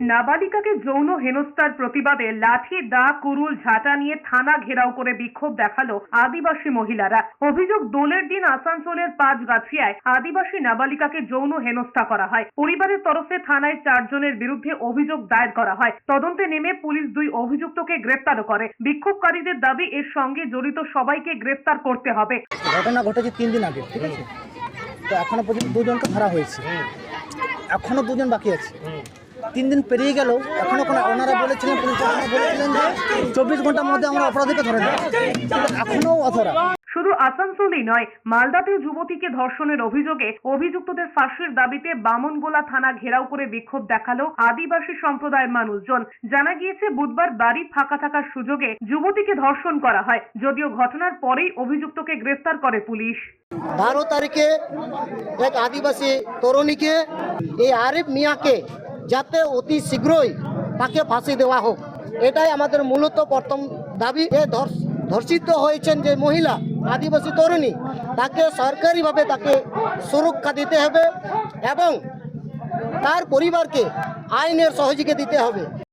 নাবালিকাকে যৌন হেনস্থার প্রতিবাদে লাঠি দা কুরুল ঝাঁটা নিয়ে থানা ঘেরাও করে বিক্ষোভ দেখাল আদিবাসী মহিলারা। অভিযোগ দোলের দিন আসানসোলের পাঁচগাছিয়ায় আদিবাসী নাবালিকাকে যৌন হেনস্থা করা হয়। পরিবারের তরফে থানায় চারজনের বিরুদ্ধে অভিযোগ দায়ের করা হয়। তদন্তে নেমে পুলিশ দুই অভিযুক্তকে গ্রেপ্তারও করে। বিক্ষোভকারীদের দাবি এর সঙ্গে জড়িত সবাইকে গ্রেপ্তার করতে হবে। ঘটনা ঘটেছে তিন দিন আগে ঠিক আছে? তো এখনও পর্যন্ত দুজনকে ধরা হয়েছে। এখনও দুজন বাকি আছে। তিন দিন পেরিয়ে গেল। এখনও কোনো ওনারা বলেছিলেন পুলিশ বলেছিলেন যে চব্বিশ ঘণ্টার মধ্যে আমরা অপরাধীকে ধরে নেব। কিন্তু এখনও অধরা। শুধু আসানসোলেই নয় মালদাতেও যুবতীকে ধর্ষণের অভিযোগে অভিযুক্তদের ফাঁসির দাবিতে বামনগোলা থানা ঘেরাও করে বিক্ষোভ দেখাল আদিবাসী সম্প্রদায়ের মানুষজন। জানা গিয়েছে বুধবার বাড়ি ফাঁকা থাকার সুযোগে যুবতীকে ধর্ষণ করা হয়। যদিও ঘটনার পরেই অভিযুক্তকে গ্রেফতার করে পুলিশ। বারো তারিখে এক আদিবাসী তরুণীকে এই আরিফ মিয়াকে যাতে অতি শীঘ্রই তাকে ফাঁসি দেওয়া হোক। এটাই আমাদের মূলত প্রথম দাবি। এ ধর্ষ- ধর্ষিত হয়েছেন যে মহিলা, আদিবাসী তরুণী, তাকে সরকারিভাবে তাকে সুরক্ষা দিতে হবে এবং তার পরিবারকে আইনের সহযোগিতা দিতে হবে।